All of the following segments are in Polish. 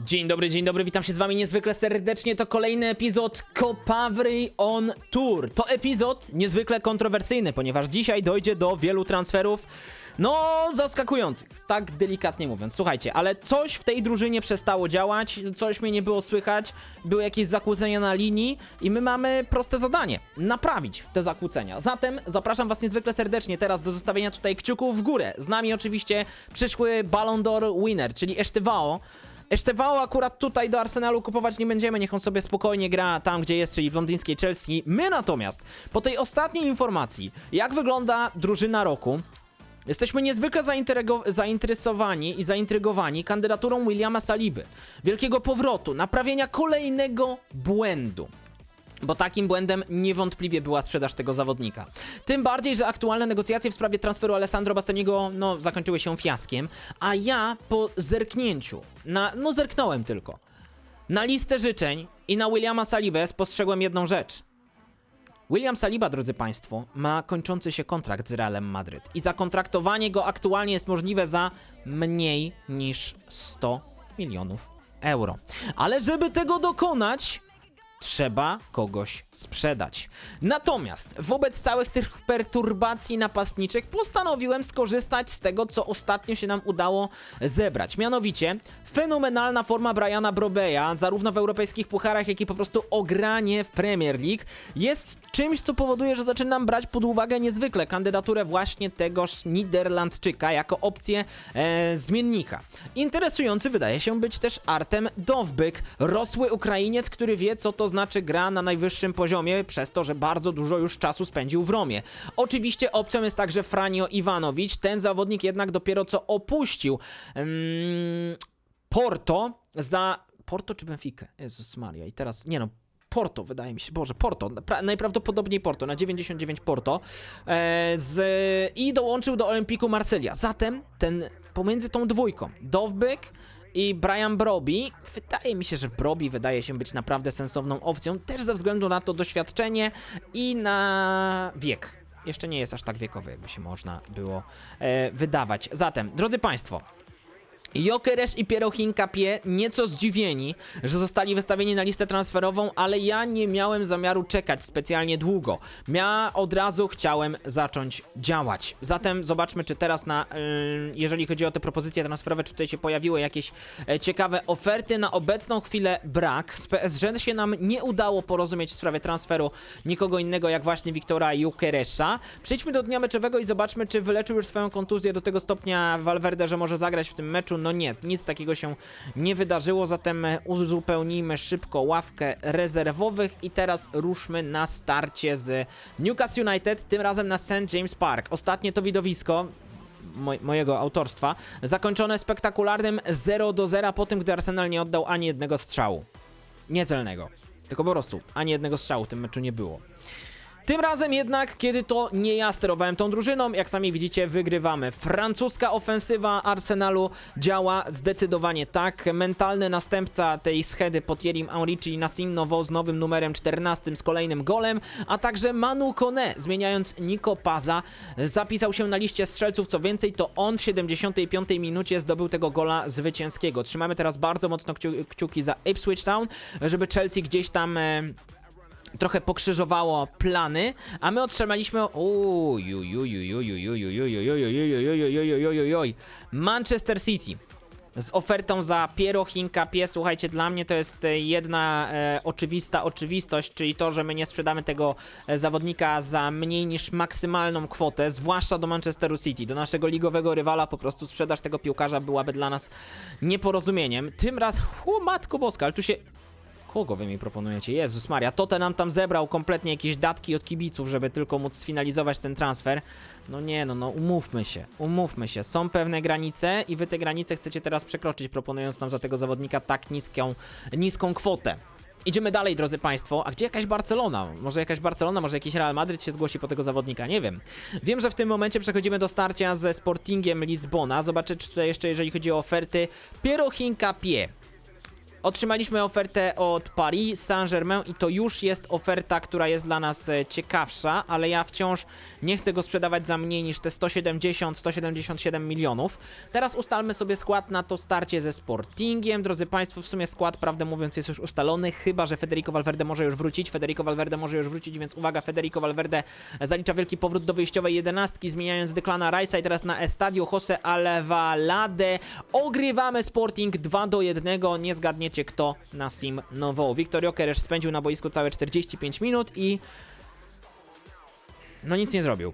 Dzień dobry, dzień dobry, witam się z wami niezwykle serdecznie. To kolejny epizod Copavry on Tour. To epizod niezwykle kontrowersyjny, ponieważ dzisiaj dojdzie do wielu transferów, no zaskakujących, tak delikatnie mówiąc. Słuchajcie, ale coś w tej drużynie przestało działać, coś mnie nie było słychać, były jakieś zakłócenia na linii i my mamy proste zadanie, naprawić te zakłócenia. Zatem zapraszam was niezwykle serdecznie teraz do zostawienia tutaj kciuków w górę. Z nami oczywiście przyszły Ballon d'Or winner, czyli Esztewao. Esztewao akurat tutaj do Arsenalu kupować nie będziemy, niech on sobie spokojnie gra tam, gdzie jest, czyli w londyńskiej Chelsea. My natomiast, po tej ostatniej informacji, jak wygląda drużyna roku, Jesteśmy niezwykle zainteresowani i zaintrygowani kandydaturą Williama Saliby. Wielkiego powrotu, naprawienia kolejnego błędu. Bo takim błędem niewątpliwie była sprzedaż tego zawodnika. Tym bardziej, że aktualne negocjacje w sprawie transferu Alessandro Bastoniego no, zakończyły się fiaskiem, a ja po zerknięciu, na, no zerknąłem tylko, na listę życzeń i na Williama Salibę spostrzegłem jedną rzecz. William Saliba, drodzy Państwo, ma kończący się kontrakt z Realem Madryt i zakontraktowanie go aktualnie jest możliwe za mniej niż 100 milionów euro. Ale żeby tego dokonać, trzeba kogoś sprzedać. Natomiast wobec całych tych perturbacji napastniczych postanowiłem skorzystać z tego, co ostatnio się nam udało zebrać. Mianowicie fenomenalna forma Briana Brobeya, zarówno w europejskich pucharach, jak i po prostu ogranie w Premier League, jest czymś, co powoduje, że zaczynam brać pod uwagę niezwykle kandydaturę właśnie tegoż Niderlandczyka jako opcję e, zmiennika. Interesujący wydaje się być też Artem Dowbyk, rosły Ukrainiec, który wie, co to znaczy gra na najwyższym poziomie, przez to, że bardzo dużo już czasu spędził w Romie. Oczywiście opcją jest także Franio Iwanowicz, ten zawodnik jednak dopiero co opuścił mm, Porto za... Porto czy Benfica? Jezus Maria. I teraz, nie no, Porto, wydaje mi się. Boże, Porto. Pra- najprawdopodobniej Porto, na 99 Porto. E, z, I dołączył do Olimpiku Marsylia. Zatem ten pomiędzy tą dwójką, Dovbyk i Brian Broby, wydaje mi się, że Broby wydaje się być naprawdę sensowną opcją, też ze względu na to doświadczenie i na wiek. Jeszcze nie jest aż tak wiekowy, jakby się można było e, wydawać. Zatem, drodzy Państwo, Jokeresz i Pierochin Kapie nieco zdziwieni, że zostali wystawieni na listę transferową, ale ja nie miałem zamiaru czekać specjalnie długo. Ja od razu chciałem zacząć działać. Zatem zobaczmy, czy teraz na, jeżeli chodzi o te propozycje transferowe, czy tutaj się pojawiły jakieś e, ciekawe oferty. Na obecną chwilę brak. Z PSG się nam nie udało porozumieć w sprawie transferu nikogo innego jak właśnie Wiktora Jokeresza. Przejdźmy do dnia meczowego i zobaczmy, czy wyleczył już swoją kontuzję do tego stopnia Valverde, że może zagrać w tym meczu. No nie, nic takiego się nie wydarzyło, zatem uzupełnijmy szybko ławkę rezerwowych i teraz ruszmy na starcie z Newcastle United, tym razem na St. James Park. Ostatnie to widowisko, moj, mojego autorstwa, zakończone spektakularnym 0 do 0 po tym, gdy Arsenal nie oddał ani jednego strzału. Niecelnego. Tylko po prostu ani jednego strzału w tym meczu nie było. Tym razem jednak, kiedy to nie ja sterowałem tą drużyną, jak sami widzicie, wygrywamy. Francuska ofensywa Arsenalu działa zdecydowanie tak. Mentalny następca tej schedy po Thierrym Henry, czyli Nassim Novo z nowym numerem 14 z kolejnym golem, a także Manu Kone, zmieniając Nico Paza, zapisał się na liście strzelców. Co więcej, to on w 75 minucie zdobył tego gola zwycięskiego. Trzymamy teraz bardzo mocno kciu kciuki za Ipswich Town, żeby Chelsea gdzieś tam... E trochę pokrzyżowało plany, a my otrzymaliśmy Manchester City z ofertą za Piero Hinkapie. Słuchajcie, dla mnie to jest e, jedna e, oczywista oczywistość, czyli to, że my nie sprzedamy tego e, zawodnika za mniej niż maksymalną kwotę, zwłaszcza do Manchesteru City, do naszego ligowego rywala. Po prostu sprzedaż tego piłkarza byłaby dla nas nieporozumieniem. Tym razem, o matko boska, ale tu się Kogo wy mi proponujecie? Jezus Maria, Tottenham tam zebrał kompletnie jakieś datki od kibiców, żeby tylko móc sfinalizować ten transfer. No nie, no, no umówmy się, umówmy się. Są pewne granice i wy te granice chcecie teraz przekroczyć, proponując nam za tego zawodnika tak niską, niską kwotę. Idziemy dalej, drodzy Państwo. A gdzie jakaś Barcelona? Może jakaś Barcelona, może jakiś Real Madryt się zgłosi po tego zawodnika? Nie wiem. Wiem, że w tym momencie przechodzimy do starcia ze Sportingiem Lizbona. Zobaczę, czy tutaj jeszcze, jeżeli chodzi o oferty, Piero Hinkapie. Otrzymaliśmy ofertę od Paris Saint-Germain i to już jest oferta, która jest dla nas e, ciekawsza, ale ja wciąż nie chcę go sprzedawać za mniej niż te 170-177 milionów. Teraz ustalmy sobie skład na to starcie ze Sportingiem. Drodzy Państwo, w sumie skład, prawdę mówiąc, jest już ustalony, chyba że Federico Valverde może już wrócić. Federico Valverde może już wrócić, więc uwaga, Federico Valverde zalicza wielki powrót do wyjściowej jedenastki, zmieniając Declana Rice'a i teraz na Estadio Jose Alvalade ogrywamy Sporting 2 do 1. Nie zgadniecie kto na Sim Nowo. Wiktor Jokeresz spędził na boisku całe 45 minut i no nic nie zrobił.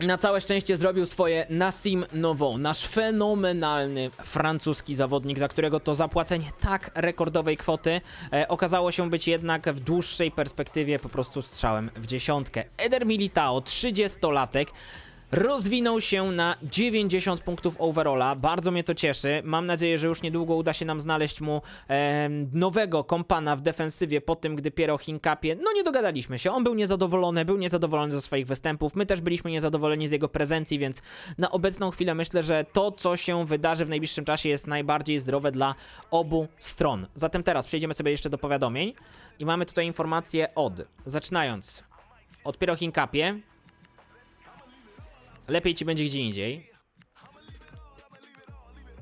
Na całe szczęście zrobił swoje Nassim Novo, nasz fenomenalny francuski zawodnik, za którego to zapłacenie tak rekordowej kwoty e, okazało się być jednak w dłuższej perspektywie po prostu strzałem w dziesiątkę. Eder Militao, 30-latek, rozwinął się na 90 punktów overalla. Bardzo mnie to cieszy. Mam nadzieję, że już niedługo uda się nam znaleźć mu e, nowego kompana w defensywie po tym, gdy Piero Hinkapie, no nie dogadaliśmy się. On był niezadowolony, był niezadowolony ze swoich występów. My też byliśmy niezadowoleni z jego prezencji, więc na obecną chwilę myślę, że to, co się wydarzy w najbliższym czasie jest najbardziej zdrowe dla obu stron. Zatem teraz przejdziemy sobie jeszcze do powiadomień i mamy tutaj informacje od, zaczynając od Piero Hinkapie, lepiej ci będzie gdzie indziej.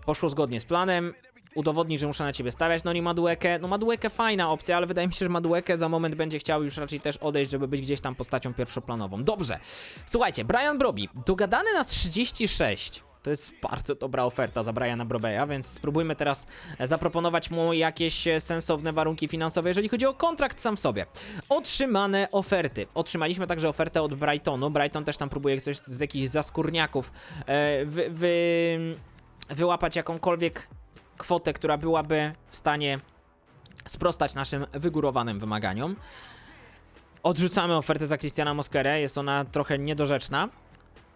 Poszło zgodnie z planem. Udowodnij, że muszę na ciebie stawiać. No nie Maduekę. No Maduekę fajna opcja, ale wydaje mi się, że Maduekę za moment będzie chciał już raczej też odejść, żeby być gdzieś tam postacią pierwszoplanową. Dobrze. Słuchajcie, Brian Broby. Dogadany na 36. To jest bardzo dobra oferta za Briana Brobeya, więc spróbujmy teraz e, zaproponować mu jakieś e, sensowne warunki finansowe, jeżeli chodzi o kontrakt sam w sobie. Otrzymane oferty. Otrzymaliśmy także ofertę od Brightonu. Brighton też tam próbuje coś z jakichś zaskórniaków e, wy, wy, wyłapać jakąkolwiek kwotę, która byłaby w stanie sprostać naszym wygórowanym wymaganiom. Odrzucamy ofertę za Christiana Mosquerę, jest ona trochę niedorzeczna.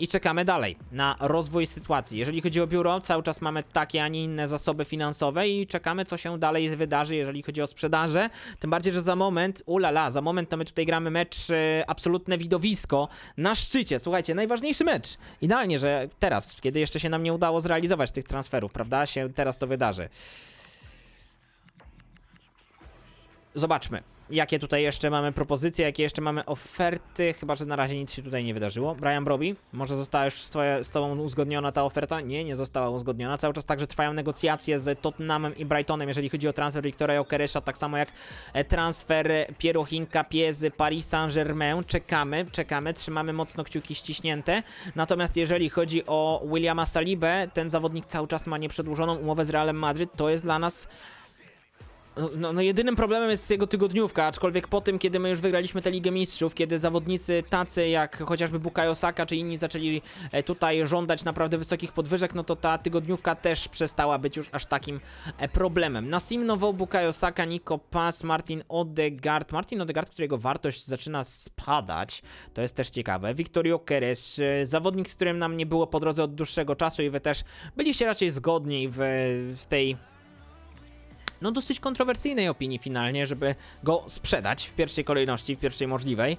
I czekamy dalej na rozwój sytuacji. Jeżeli chodzi o biuro, cały czas mamy takie, a nie inne zasoby finansowe i czekamy, co się dalej wydarzy, jeżeli chodzi o sprzedaże. Tym bardziej, że za moment, ulala, za moment to my tutaj gramy mecz, e, absolutne widowisko na szczycie. Słuchajcie, najważniejszy mecz. Idealnie, że teraz, kiedy jeszcze się nam nie udało zrealizować tych transferów, prawda, się teraz to wydarzy. Zobaczmy, jakie tutaj jeszcze mamy propozycje, jakie jeszcze mamy oferty. Chyba, że na razie nic się tutaj nie wydarzyło. Brian Broby, może została już z, twoje, z Tobą uzgodniona ta oferta? Nie, nie została uzgodniona. Cały czas także trwają negocjacje z Tottenhamem i Brightonem, jeżeli chodzi o transfer Wiktora Jokeresza, tak samo jak e, transfer Piero Hinkapie z Paris Saint-Germain. Czekamy, czekamy, trzymamy mocno kciuki ściśnięte. Natomiast jeżeli chodzi o Williama Salibę, ten zawodnik cały czas ma nieprzedłużoną umowę z Realem Madryt. To jest dla nas no, no, jedynym problemem jest jego tygodniówka, aczkolwiek po tym, kiedy my już wygraliśmy tę Ligę Mistrzów, kiedy zawodnicy tacy jak chociażby Bukayo Saka czy inni zaczęli e, tutaj żądać naprawdę wysokich podwyżek, no to ta tygodniówka też przestała być już aż takim e, problemem. Nassim Nowo, Bukayo Saka, Nico Pass, Martin Odegaard, Martin Odegaard, którego wartość zaczyna spadać, to jest też ciekawe. Victorio Keres, e, zawodnik, z którym nam nie było po drodze od dłuższego czasu i wy też byliście raczej zgodni w, w tej no dosyć kontrowersyjnej opinii finalnie, żeby go sprzedać w pierwszej kolejności, w pierwszej możliwej.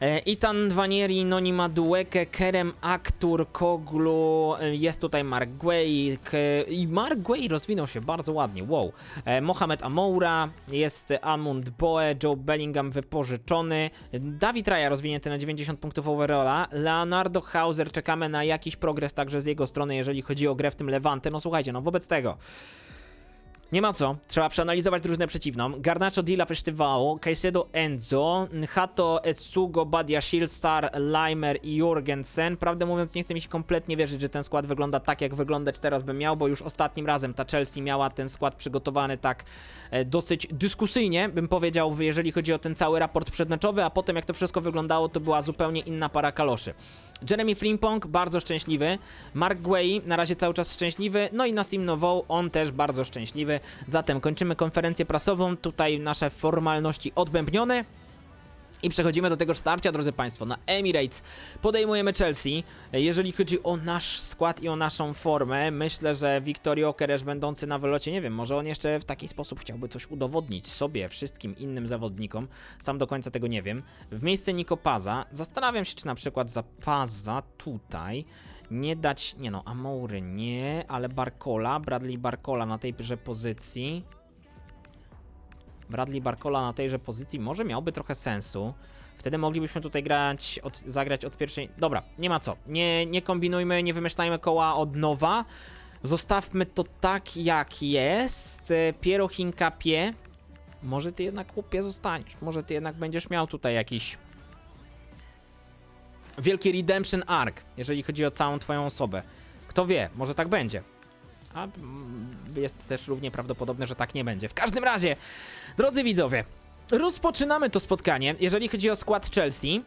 E, Itan Vanieri, Noni Madueke, Kerem Aktur, Koglu, e, jest tutaj Mark Guay k- i Mark Guay rozwinął się bardzo ładnie, wow. E, Mohamed Amoura, jest Amund Boe, Joe Bellingham wypożyczony, Dawid Raya rozwinięty na 90 punktów overalla, Leonardo Hauser, czekamy na jakiś progres także z jego strony, jeżeli chodzi o grę w tym Levante, no słuchajcie, no wobec tego... Nie ma co, trzeba przeanalizować drużynę przeciwną. Garnacho Dila Pesztywało, Caicedo Enzo, Hato Esugo, Badia Sar, Leimer i Jorgensen. Prawdę mówiąc, nie chcę mi się kompletnie wierzyć, że ten skład wygląda tak, jak wyglądać teraz by miał, bo już ostatnim razem ta Chelsea miała ten skład przygotowany tak e, dosyć dyskusyjnie, bym powiedział, jeżeli chodzi o ten cały raport przedmeczowy, a potem jak to wszystko wyglądało, to była zupełnie inna para kaloszy. Jeremy Frimpong, bardzo szczęśliwy. Mark Guay, na razie cały czas szczęśliwy. No i Nassim Nowo, on też bardzo szczęśliwy. Zatem kończymy konferencję prasową. Tutaj nasze formalności odbębnione. I przechodzimy do tego starcia, drodzy Państwo. Na Emirates podejmujemy Chelsea. Jeżeli chodzi o nasz skład i o naszą formę, myślę, że Victorio Okeresz będący na wylocie, nie wiem, może on jeszcze w taki sposób chciałby coś udowodnić sobie, wszystkim innym zawodnikom. Sam do końca tego nie wiem. W miejsce Niko Paza, zastanawiam się, czy na przykład za Paza tutaj nie dać, nie no, Amoury nie, ale Barcola, Bradley Barcola na tejże pozycji. Bradley Barcola na tejże pozycji może miałby trochę sensu. Wtedy moglibyśmy tutaj grać, od, zagrać od pierwszej... Dobra, nie ma co. Nie, nie kombinujmy, nie wymyślajmy koła od nowa. Zostawmy to tak, jak jest. E, Piero Hinkapie. Może ty jednak, chłopie, zostaniesz. Może ty jednak będziesz miał tutaj jakiś... Wielki redemption arc, jeżeli chodzi o całą twoją osobę. Kto wie, może tak będzie. A mm, jest też równie prawdopodobne, że tak nie będzie. W każdym razie, drodzy widzowie, rozpoczynamy to spotkanie. Jeżeli chodzi o skład Chelsea,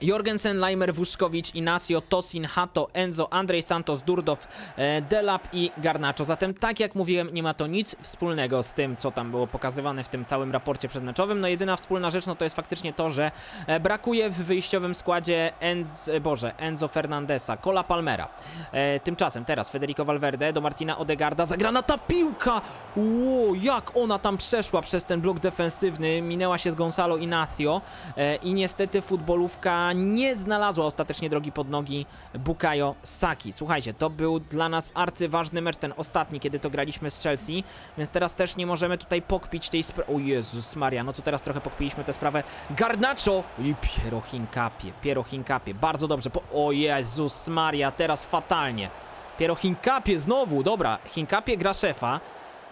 Jorgensen, Leimer, Wuszkowicz, Inacio, Tosin, Hato, Enzo, Andrzej Santos, Durdow, e, Delap i Garnacho. Zatem, tak jak mówiłem, nie ma to nic wspólnego z tym, co tam było pokazywane w tym całym raporcie przedmeczowym. No jedyna wspólna rzecz, no to jest faktycznie to, że e, brakuje w wyjściowym składzie Enz, e, Boże, Enzo Fernandesa, Cola Palmera. E, tymczasem teraz Federico Valverde do Martina Odegarda, zagrana ta piłka! Ło, jak ona tam przeszła przez ten blok defensywny, minęła się z Gonzalo Inacio e, i niestety futbolówka nie znalazła ostatecznie drogi pod nogi Bukayo Saki. Słuchajcie, to był dla nas arcyważny mecz, ten ostatni, kiedy to graliśmy z Chelsea, więc teraz też nie możemy tutaj pokpić tej sprawy. O Jezus Maria, no to teraz trochę pokpiliśmy tę sprawę. Garnacho i Piero Hinkapie, Piero Hinkapie, bardzo dobrze. Po... O Jezus Maria, teraz fatalnie. Piero Hinkapie znowu, dobra, Hinkapie gra szefa.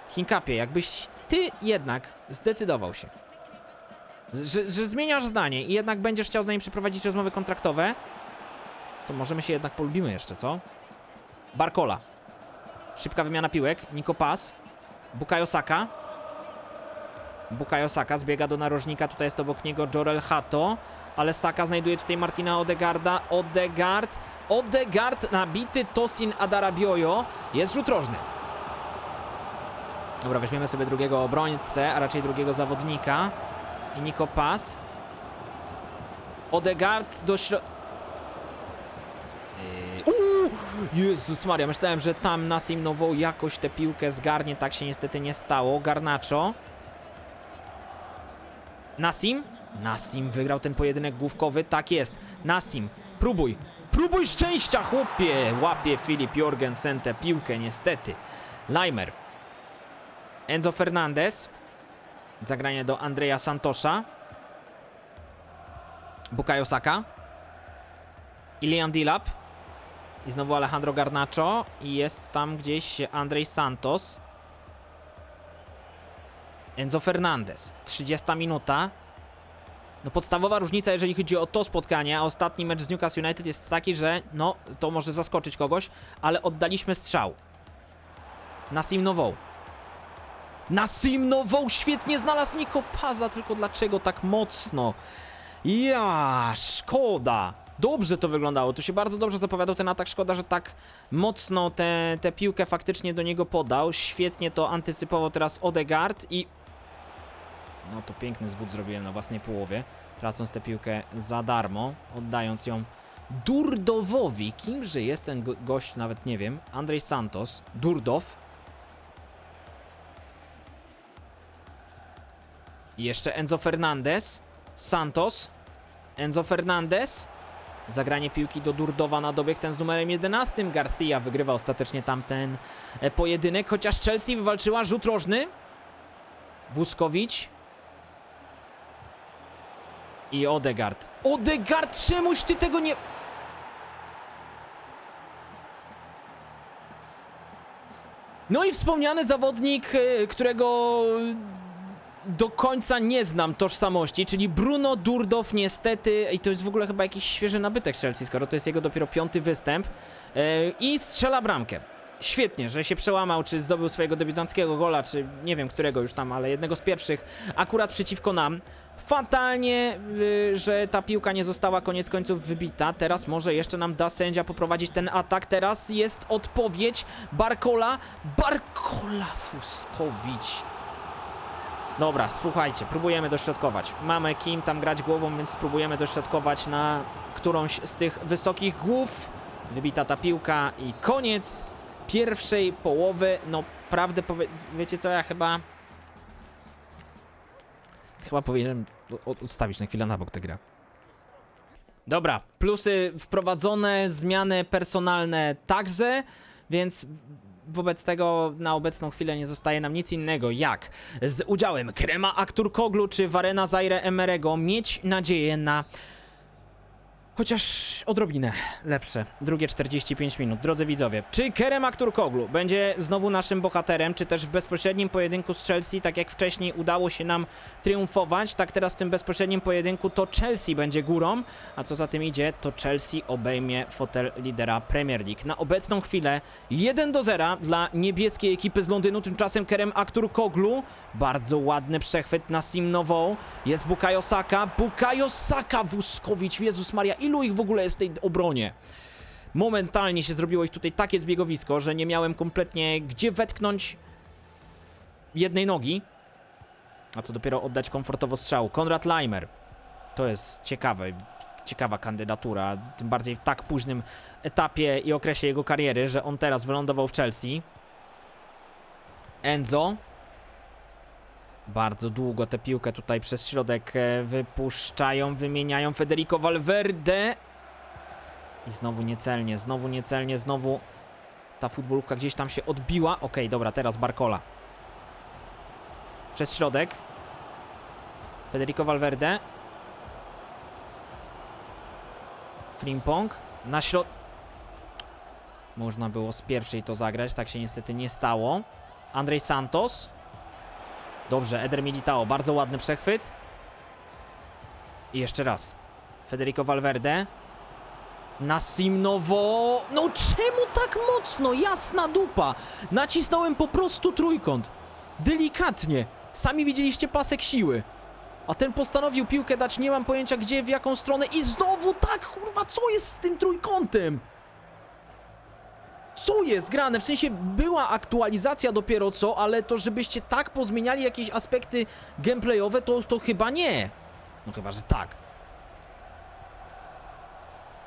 Hinkapie, jakbyś ty jednak zdecydował się, że, że zmieniasz zdanie i jednak będziesz chciał z nami przeprowadzić rozmowy kontraktowe, to możemy się jednak polubimy jeszcze, co? Barcola. Szybka wymiana piłek. Niko Pas. Bukayo Saka. Bukayo Saka zbiega do narożnika. Tutaj jest obok niego Jorel Hato. Ale Saka znajduje tutaj Martina Odegarda. Odegard. Odegard nabity Tosin Adarabiojo. Jest rzut rożny. Dobra, weźmiemy sobie drugiego obrońcę, a raczej drugiego zawodnika. I Niko Pas. Odegard do śro... Yy! Jezus Maria, myślałem, że tam Nasim Nowo jakoś tę piłkę zgarnie, tak się niestety nie stało. Garnacho. Nasim? Nasim wygrał ten pojedynek główkowy, tak jest. Nasim, próbuj, próbuj szczęścia, chłopie! Łapie Filip Jorgensen tę piłkę, niestety. Leimer. Enzo Fernandez. Zagranie do Andrzeja Santosza. Bukayo Saka. Ilian Dilap. I znowu Alejandro Garnacho. I jest tam gdzieś Andrzej Santos. Enzo Fernandez. 30 minuta. No podstawowa różnica, jeżeli chodzi o to spotkanie, a ostatni mecz z Newcastle United jest taki, że no, to może zaskoczyć kogoś, ale oddaliśmy strzał. Nasim Nowoł. Nasim Nowoł świetnie znalazł Niko Paza, tylko dlaczego tak mocno? Ja, szkoda. Dobrze to wyglądało, tu się bardzo dobrze zapowiadał ten atak, szkoda, że tak mocno tę te, piłkę faktycznie do niego podał. Świetnie to antycypował teraz Odegard i... No to piękny zwód zrobiłem na własnej połowie, tracąc tę piłkę za darmo, oddając ją Durdowowi. Kimże jest ten go gość, nawet nie wiem. Andrzej Santos, Durdow. Jeszcze Enzo Fernandez, Santos, Enzo Fernandez. Zagranie piłki do Durdowa na dobieg ten z numerem 11. Garcia wygrywa ostatecznie tamten e, pojedynek, chociaż Chelsea wywalczyła rzut rożny. Wuskowicz. I Odegard. Odegard, czemuś ty tego nie... No i wspomniany zawodnik, e, którego do końca nie znam tożsamości, czyli Bruno Durdow niestety, i to jest w ogóle chyba jakiś świeży nabytek Chelsea, skoro to jest jego dopiero piąty występ yy, i strzela bramkę. Świetnie, że się przełamał, czy zdobył swojego debiutanckiego gola, czy nie wiem którego już tam, ale jednego z pierwszych, akurat przeciwko nam. Fatalnie, yy, że ta piłka nie została koniec końców wybita. Teraz może jeszcze nam da sędzia poprowadzić ten atak. Teraz jest odpowiedź Barkola. Barkola Fuskowicz. Dobra, słuchajcie, próbujemy dośrodkować. Mamy kim tam grać głową, więc spróbujemy dośrodkować na którąś z tych wysokich głów. Wybita ta piłka i koniec pierwszej połowy. No, prawdę powie... Wiecie co, ja chyba... Chyba powinienem odstawić na chwilę na bok tę grę. Dobra, plusy wprowadzone, zmiany personalne także, więc wobec tego na obecną chwilę nie zostaje nam nic innego jak z udziałem Krema Aktur Koglu czy Warena Zaire Emerego mieć nadzieję na Chociaż odrobinę lepsze. Drugie 45 minut. Drodzy widzowie, czy Kerem Akturkoglu będzie znowu naszym bohaterem, czy też w bezpośrednim pojedynku z Chelsea, tak jak wcześniej udało się nam triumfować, tak teraz w tym bezpośrednim pojedynku to Chelsea będzie górą, a co za tym idzie, to Chelsea obejmie fotel lidera Premier League. Na obecną chwilę 1 do 0 dla niebieskiej ekipy z Londynu, tymczasem Kerem Akturkoglu, bardzo ładny przechwyt na Simnową, jest Bukayo Saka, Bukayo Saka, Wuskowicz, Jezus Maria, ilu ich w ogóle jest w tej obronie? Momentalnie się zrobiło ich tutaj takie zbiegowisko, że nie miałem kompletnie gdzie wetknąć jednej nogi, a co dopiero oddać komfortowo strzału. Konrad Leimer, to jest ciekawe, ciekawa kandydatura, tym bardziej w tak późnym etapie i okresie jego kariery, że on teraz wylądował w Chelsea. Enzo, bardzo długo tę piłkę tutaj przez środek e, wypuszczają, wymieniają Federico Valverde. I znowu niecelnie, znowu niecelnie, znowu ta futbolówka gdzieś tam się odbiła. Okej, dobra, teraz Barcola. Przez środek. Federico Valverde. Frimpong. Na środ... Można było z pierwszej to zagrać, tak się niestety nie stało. Andrzej Santos. Dobrze, Eder Militao, bardzo ładny przechwyt. I jeszcze raz. Federico Valverde. Nasimnowo. No czemu tak mocno? Jasna dupa. Nacisnąłem po prostu trójkąt. Delikatnie. Sami widzieliście pasek siły. A ten postanowił piłkę dać, nie mam pojęcia gdzie, w jaką stronę i znowu tak, kurwa, co jest z tym trójkątem? Co jest grane? W sensie była aktualizacja dopiero co, ale to żebyście tak pozmieniali jakieś aspekty gameplayowe, to, to chyba nie. No chyba, że tak.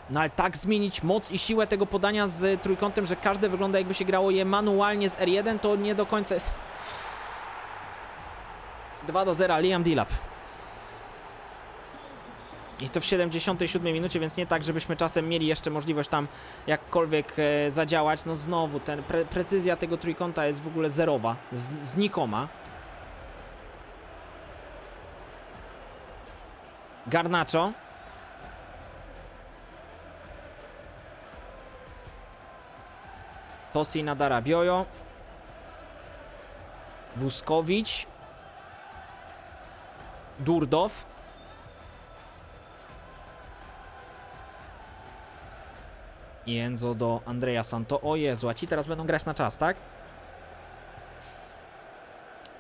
No ale tak zmienić moc i siłę tego podania z trójkątem, że każde wygląda jakby się grało je manualnie z R1, to nie do końca jest... 2 do 0, Liam Dilap. I to w 77 minucie, więc nie tak, żebyśmy czasem mieli jeszcze możliwość tam jakkolwiek e, zadziałać. No znowu, ten pre precyzja tego trójkąta jest w ogóle zerowa, znikoma. Garnacho. Tosi Nadara Biojo. Wuskowicz. Durdow. I Enzo do Andrea Santo. O Jezu, a ci teraz będą grać na czas, tak?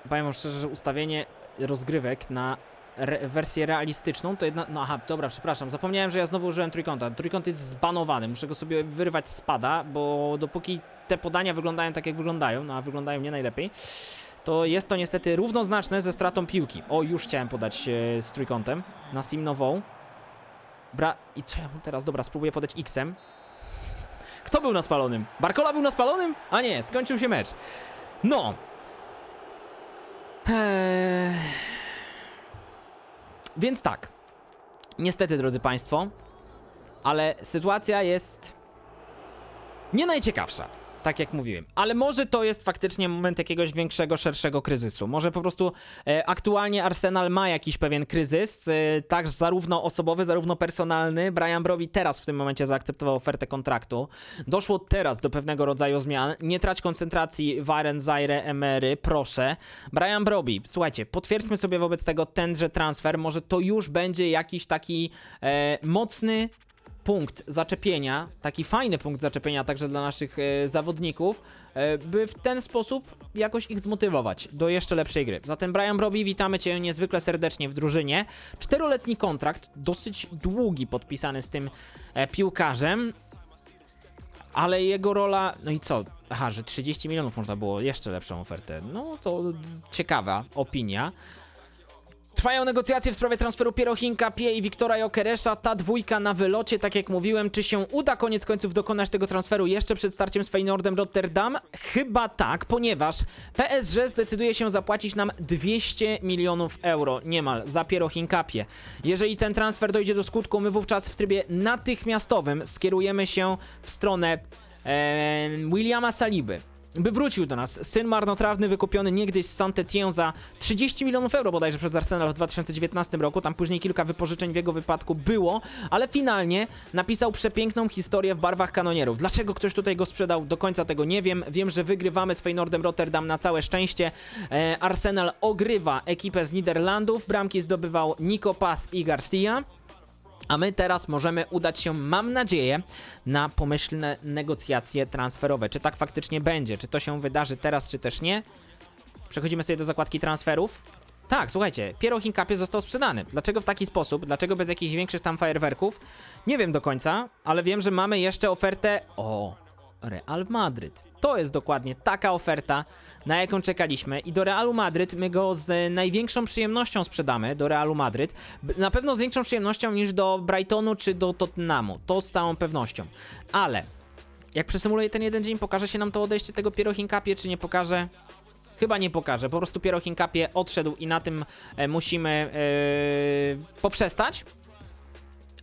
Powiem wam szczerze, że ustawienie rozgrywek na re wersję realistyczną to jedna... No aha, dobra, przepraszam, zapomniałem, że ja znowu użyłem trójkąta. Trójkąt jest zbanowany, muszę go sobie wyrwać z pada, bo dopóki te podania wyglądają tak, jak wyglądają, no a wyglądają nie najlepiej, to jest to niestety równoznaczne ze stratą piłki. O, już chciałem podać e, z trójkątem na Simnową. Bra... I co ja mu teraz? Dobra, spróbuję podać X-em. Kto był na spalonym? Barkola był na spalonym? A nie, skończył się mecz. No. Eee... Więc tak. Niestety, drodzy Państwo, ale sytuacja jest nie najciekawsza. Tak jak mówiłem, ale może to jest faktycznie moment jakiegoś większego, szerszego kryzysu. Może po prostu e, aktualnie Arsenal ma jakiś pewien kryzys, e, tak zarówno osobowy, zarówno personalny. Brian Broby teraz w tym momencie zaakceptował ofertę kontraktu. Doszło teraz do pewnego rodzaju zmian. Nie trać koncentracji Waren, Zaire, Emery, proszę. Brian Broby, słuchajcie, potwierdźmy sobie wobec tego tenże transfer. Może to już będzie jakiś taki e, mocny punkt zaczepienia, taki fajny punkt zaczepienia także dla naszych e, zawodników, e, by w ten sposób jakoś ich zmotywować do jeszcze lepszej gry. Zatem Brian Broby, witamy Cię niezwykle serdecznie w drużynie. Czteroletni kontrakt, dosyć długi podpisany z tym e, piłkarzem, ale jego rola, no i co? Aha, że 30 milionów można było jeszcze lepszą ofertę. No to ciekawa opinia. Trwają negocjacje w sprawie transferu Pierochinka, Pie i Wiktora Jokeresza. Ta dwójka na wylocie, tak jak mówiłem. Czy się uda koniec końców dokonać tego transferu jeszcze przed starciem z Feyenoordem Rotterdam? Chyba tak, ponieważ PSG zdecyduje się zapłacić nam 200 milionów euro niemal za Pierochinkapie. Jeżeli ten transfer dojdzie do skutku, my wówczas w trybie natychmiastowym skierujemy się w stronę e, Williama Saliby. By wrócił do nas. Syn marnotrawny wykupiony niegdyś z Saint-Étienne za 30 milionów euro bodajże przez Arsenal w 2019 roku. Tam później kilka wypożyczeń w jego wypadku było, ale finalnie napisał przepiękną historię w barwach kanonierów. Dlaczego ktoś tutaj go sprzedał? Do końca tego nie wiem. Wiem, że wygrywamy z Feynordem Rotterdam na całe szczęście. E, Arsenal ogrywa ekipę z Niderlandów. Bramki zdobywał Nico Paz i Garcia. A my teraz możemy udać się, mam nadzieję, na pomyślne negocjacje transferowe. Czy tak faktycznie będzie? Czy to się wydarzy teraz, czy też nie? Przechodzimy sobie do zakładki transferów. Tak, słuchajcie, Piero Hinkapie został sprzedany. Dlaczego w taki sposób? Dlaczego bez jakichś większych tam fajerwerków? Nie wiem do końca, ale wiem, że mamy jeszcze ofertę o Real Madryt. To jest dokładnie taka oferta, na jaką czekaliśmy i do Realu Madryt my go z największą przyjemnością sprzedamy, do Realu Madryt. Na pewno z większą przyjemnością niż do Brightonu czy do Tottenhamu, to z całą pewnością. Ale jak przesymuluję ten jeden dzień, pokaże się nam to odejście tego Piero Hinkapie, czy nie pokaże? Chyba nie pokaże, po prostu Piero Hinkapie odszedł i na tym e, musimy e, poprzestać.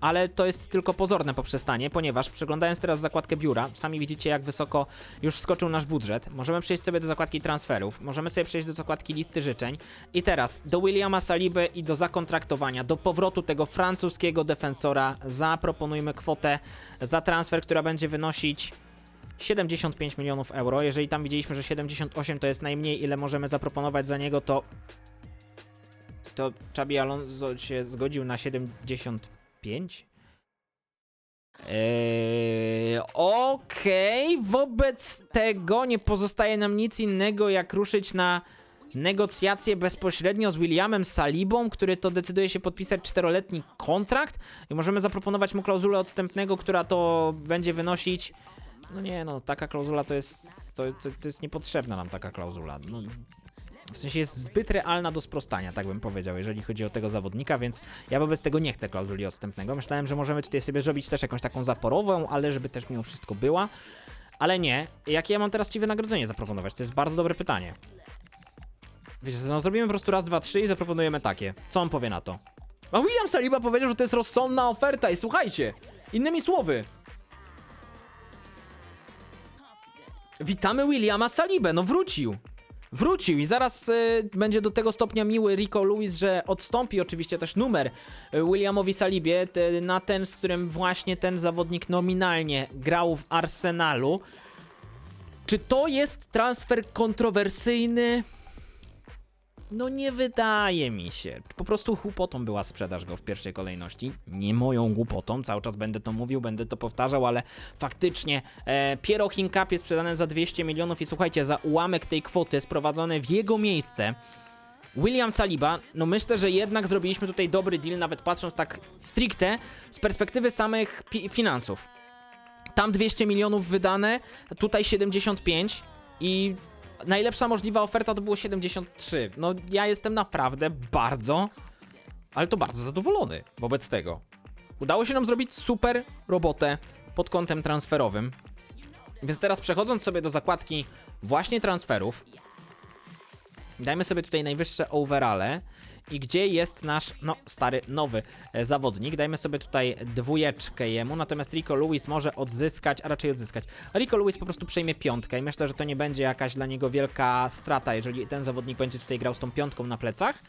Ale to jest tylko pozorne poprzestanie, ponieważ przeglądając teraz zakładkę biura, sami widzicie jak wysoko już wskoczył nasz budżet. Możemy przejść sobie do zakładki transferów, możemy sobie przejść do zakładki listy życzeń i teraz do Williama Saliby i do zakontraktowania, do powrotu tego francuskiego defensora zaproponujmy kwotę za transfer, która będzie wynosić 75 milionów euro. Jeżeli tam widzieliśmy, że 78 to jest najmniej, ile możemy zaproponować za niego, to to Chabi Alonso się zgodził na 75? Eee, Okej, wobec tego nie pozostaje nam nic innego jak ruszyć na negocjacje bezpośrednio z Williamem Salibą, który to decyduje się podpisać czteroletni kontrakt i możemy zaproponować mu klauzulę odstępnego, która to będzie wynosić no nie, no taka klauzula to jest. To, to, to jest niepotrzebna nam taka klauzula. No, w sensie jest zbyt realna do sprostania, tak bym powiedział, jeżeli chodzi o tego zawodnika, więc ja wobec tego nie chcę klauzuli odstępnego. Myślałem, że możemy tutaj sobie zrobić też jakąś taką zaporową, ale żeby też mimo wszystko była. Ale nie. Jakie ja mam teraz ci wynagrodzenie zaproponować? To jest bardzo dobre pytanie. Wiecie, no zrobimy po prostu raz, dwa, trzy i zaproponujemy takie. Co on powie na to? A William Saliba powiedział, że to jest rozsądna oferta i słuchajcie, innymi słowy, Witamy Williama Salibę, no wrócił. Wrócił i zaraz y, będzie do tego stopnia miły Rico Lewis, że odstąpi oczywiście też numer y, Williamowi Salibie te, na ten, z którym właśnie ten zawodnik nominalnie grał w Arsenalu. Czy to jest transfer kontrowersyjny? No nie wydaje mi się. Po prostu głupotą była sprzedaż go w pierwszej kolejności. Nie moją głupotą, cały czas będę to mówił, będę to powtarzał, ale faktycznie e, Piero Hinkap jest sprzedany za 200 milionów i słuchajcie, za ułamek tej kwoty sprowadzone w jego miejsce William Saliba, no myślę, że jednak zrobiliśmy tutaj dobry deal, nawet patrząc tak stricte z perspektywy samych finansów. Tam 200 milionów wydane, tutaj 75 i najlepsza możliwa oferta to było 73. No ja jestem naprawdę bardzo, ale to bardzo zadowolony wobec tego. Udało się nam zrobić super robotę pod kątem transferowym. Więc teraz przechodząc sobie do zakładki właśnie transferów, dajmy sobie tutaj najwyższe overale i gdzie jest nasz, no, stary, nowy e, zawodnik. Dajmy sobie tutaj dwójeczkę jemu, natomiast Rico Lewis może odzyskać, a raczej odzyskać. Rico Lewis po prostu przejmie piątkę i myślę, że to nie będzie jakaś dla niego wielka strata, jeżeli ten zawodnik będzie tutaj grał z tą piątką na plecach.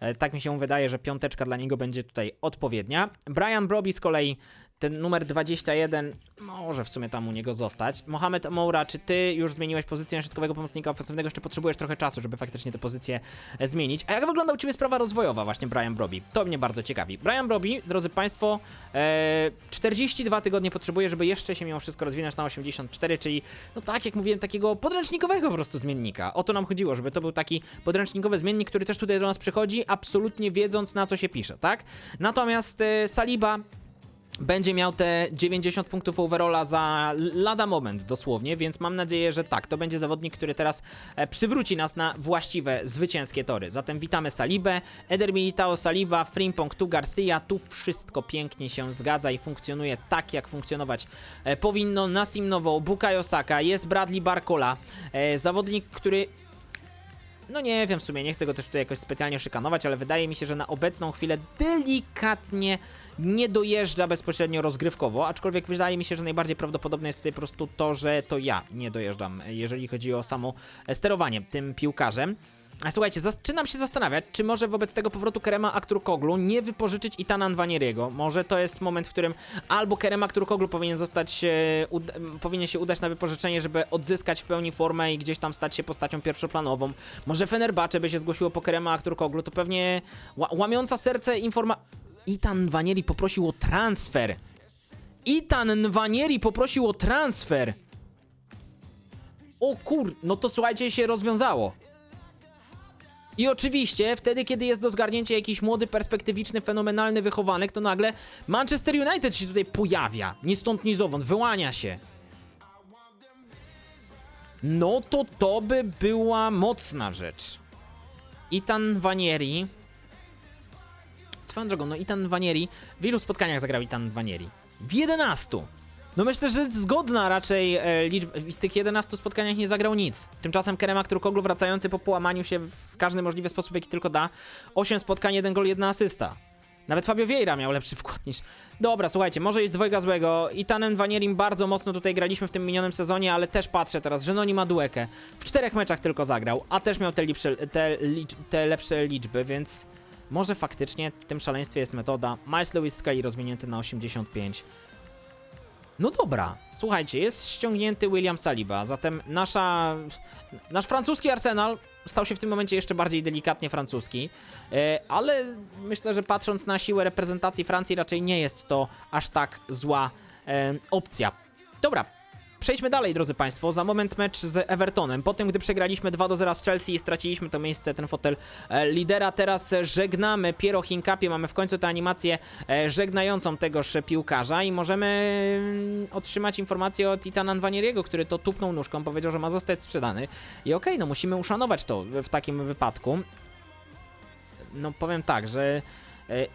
E, Tak mi się wydaje, że piąteczka dla niego będzie tutaj odpowiednia. Brian Broby z kolei, ten numer 21, może w sumie tam u niego zostać. Mohamed Moura, czy ty już zmieniłeś pozycję środkowego pomocnika ofensywnego, czy potrzebujesz trochę czasu, żeby faktycznie tę pozycję e, zmienić? A jak wygląda u ciebie sprawa rozwojowa właśnie Brian Broby? To mnie bardzo ciekawi. Brian Broby, drodzy państwo, e, 42 tygodnie potrzebuje, żeby jeszcze się mimo wszystko rozwinąć na 84, czyli no tak jak mówiłem, takiego podręcznikowego po prostu zmiennika. O to nam chodziło, żeby to był taki podręcznikowy zmiennik, który też tutaj do nas przychodzi, absolutnie wiedząc na co się pisze, tak? Natomiast e, Saliba będzie miał te 90 punktów overalla za lada moment dosłownie, więc mam nadzieję, że tak, to będzie zawodnik, który teraz e, przywróci nas na właściwe, zwycięskie tory. Zatem witamy Salibę, Eder Militao Saliba, Frimpong tu Garcia, tu wszystko pięknie się zgadza i funkcjonuje tak, jak funkcjonować e, powinno. Nasim Nowo, Bukayo Saka, jest Bradley Barcola, e, zawodnik, który no nie wiem w sumie, nie chcę go też tutaj jakoś specjalnie szykanować, ale wydaje mi się, że na obecną chwilę delikatnie nie dojeżdża bezpośrednio rozgrywkowo, aczkolwiek wydaje mi się, że najbardziej prawdopodobne jest tutaj po prostu to, że to ja nie dojeżdżam, jeżeli chodzi o samo sterowanie tym piłkarzem. A słuchajcie, zaczynam się zastanawiać, czy może wobec tego powrotu Kerema Akturkoglu nie wypożyczyć Itana Nwanieriego. Może to jest moment, w którym albo Kerem Akturkoglu powinien zostać, e, powinien się udać na wypożyczenie, żeby odzyskać w pełni formę i gdzieś tam stać się postacią pierwszoplanową. Może Fenerbahce by się zgłosiło po Kerema Akturkoglu, to pewnie ła- łamiąca serce informa... Itan Nwanieri poprosił o transfer. Itan Nwanieri poprosił o transfer. O kur... No to słuchajcie, się rozwiązało. I oczywiście, wtedy, kiedy jest do zgarnięcia jakiś młody, perspektywiczny, fenomenalny wychowanek, to nagle Manchester United się tutaj pojawia. Ni stąd, ni zowąd, wyłania się. No to to by była mocna rzecz. Itan Vanieri. Swoją drogą, no Itan Vanieri. W ilu spotkaniach zagrał Itan Vanieri? W 11. No myślę, że zgodna raczej e, liczba. W tych 11 spotkaniach nie zagrał nic. Tymczasem Kerem Akturkoglu wracający po połamaniu się w każdy możliwy sposób, jaki tylko da. 8 spotkań, 1 gol, 1 asysta. Nawet Fabio Vieira miał lepszy wkład niż... Dobra, słuchajcie, może jest dwojga złego. I Tanem Vanierim bardzo mocno tutaj graliśmy w tym minionym sezonie, ale też patrzę teraz, że Noni ma duekę. W czterech meczach tylko zagrał, a też miał te, lepsze, te, te lepsze liczby, więc... Może faktycznie w tym szaleństwie jest metoda. Miles Lewis Sky rozwinięty na 85. No dobra, słuchajcie, jest ściągnięty William Saliba, zatem nasza, nasz francuski Arsenal stał się w tym momencie jeszcze bardziej delikatnie francuski, e, ale myślę, że patrząc na siłę reprezentacji Francji raczej nie jest to aż tak zła e, opcja. Dobra, Przejdźmy dalej, drodzy Państwo. Za moment mecz z Evertonem. Po tym, gdy przegraliśmy 2 do 0 z Chelsea i straciliśmy to miejsce, ten fotel e, lidera, teraz żegnamy Piero Hinkapie. Mamy w końcu tę animację e, żegnającą tegoż piłkarza i możemy mm, otrzymać informację od Itana Nwanieriego, który to tupnął nóżką, powiedział, że ma zostać sprzedany. I okej, no musimy uszanować to w takim wypadku. No powiem tak, że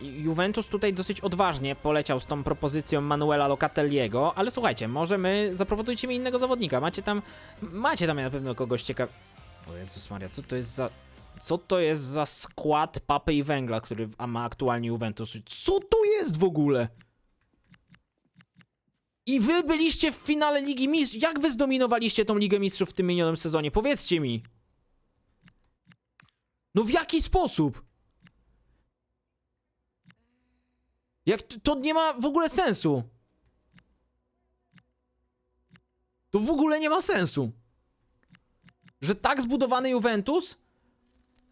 Juventus tutaj dosyć odważnie poleciał z tą propozycją Manuela Locatelliego, ale słuchajcie, może my zaproponujcie mi innego zawodnika. Macie tam, macie tam na pewno kogoś ciekaw... O Jezus Maria, co to jest za... Co to jest za skład papy i węgla, który ma aktualnie Juventus? Co to jest w ogóle? I wy byliście w finale Ligi Mistrzów. Jak wy zdominowaliście tą Ligę Mistrzów w tym minionym sezonie? Powiedzcie mi. No w jaki sposób? Jak to nie ma w ogóle sensu. To w ogóle nie ma sensu. Że tak zbudowany Juventus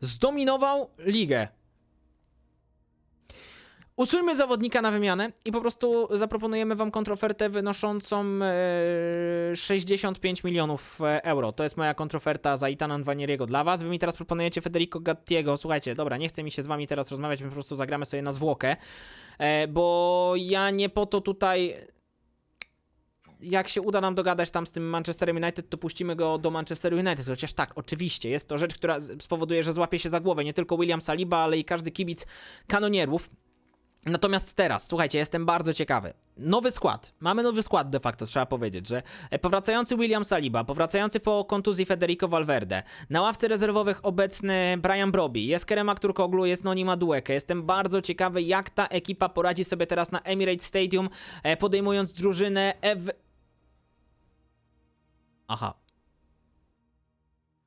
zdominował ligę. Usuńmy zawodnika na wymianę i po prostu zaproponujemy wam kontrofertę wynoszącą e, 65 milionów e, euro. To jest moja kontroferta za Itana Nwanieriego dla was. Wy mi teraz proponujecie Federico Gattiego. Słuchajcie, dobra, nie chcę mi się z wami teraz rozmawiać, my po prostu zagramy sobie na zwłokę, e, bo ja nie po to tutaj jak się uda nam dogadać tam z tym Manchesterem United, to puścimy go do Manchesteru United. Chociaż tak, oczywiście, jest to rzecz, która spowoduje, że złapie się za głowę nie tylko William Saliba, ale i każdy kibic kanonierów. Natomiast teraz, słuchajcie, jestem bardzo ciekawy. Nowy skład. Mamy nowy skład de facto, trzeba powiedzieć, że e, powracający William Saliba, powracający po kontuzji Federico Valverde, na ławce rezerwowych obecny Brian Broby, jest Kerem Akturkoglu, jest Noni Madueke. Jestem bardzo ciekawy, jak ta ekipa poradzi sobie teraz na Emirates Stadium, e, podejmując drużynę Ev... Aha,